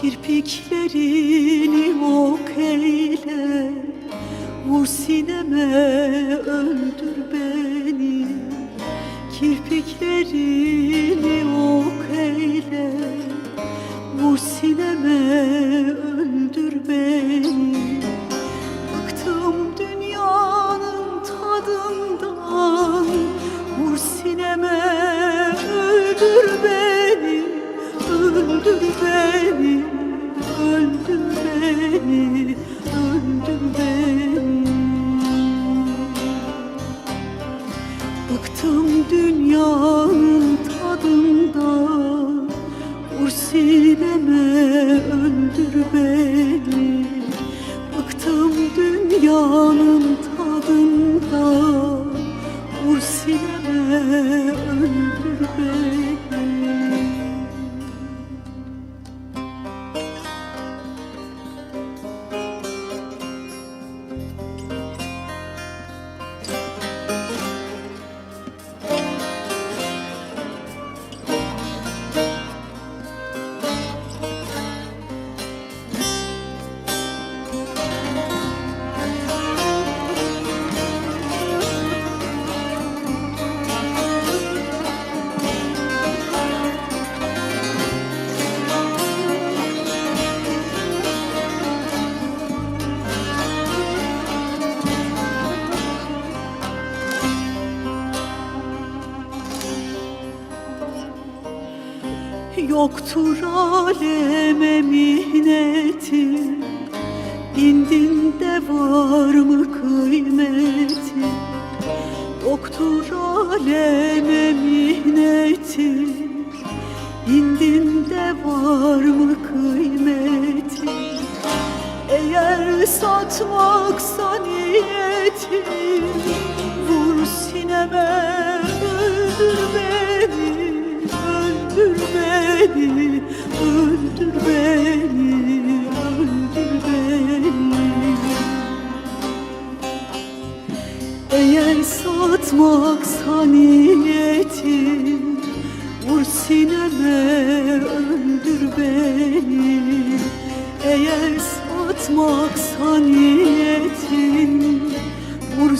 Kirpiklerini ok eyle. Vur sineme öldür beni. Kirpiklerini Vur sineme öldür beni. Bıktım dünyanın tadından Vur sineme öldür beni Yoktur aleme minnetin İndinde var mı kıymeti? Yoktur aleme minnetin İndinde var mı kıymeti? Eğer satmaksa niyetin satmaksa niyetin Vur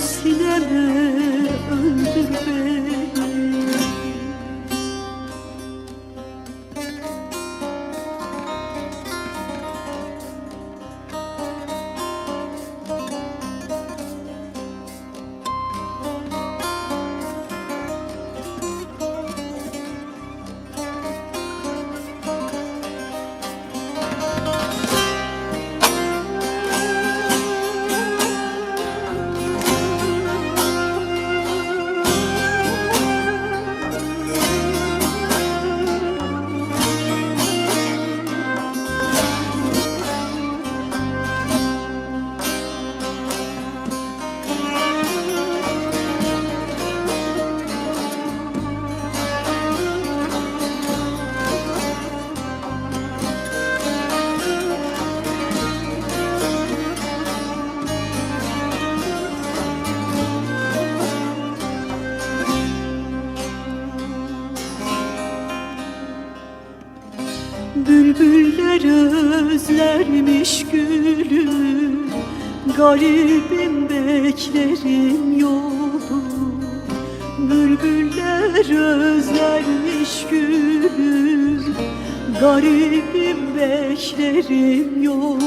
özlermiş gülü Garibim beklerim yolu Bülbüller özlermiş gülü Garibim beklerim yolu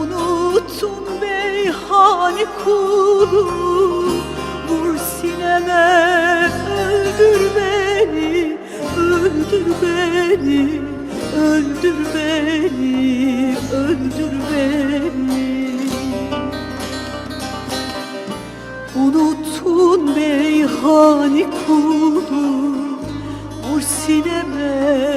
Unuttun meyhane kulu meyhane kulu Vur sineme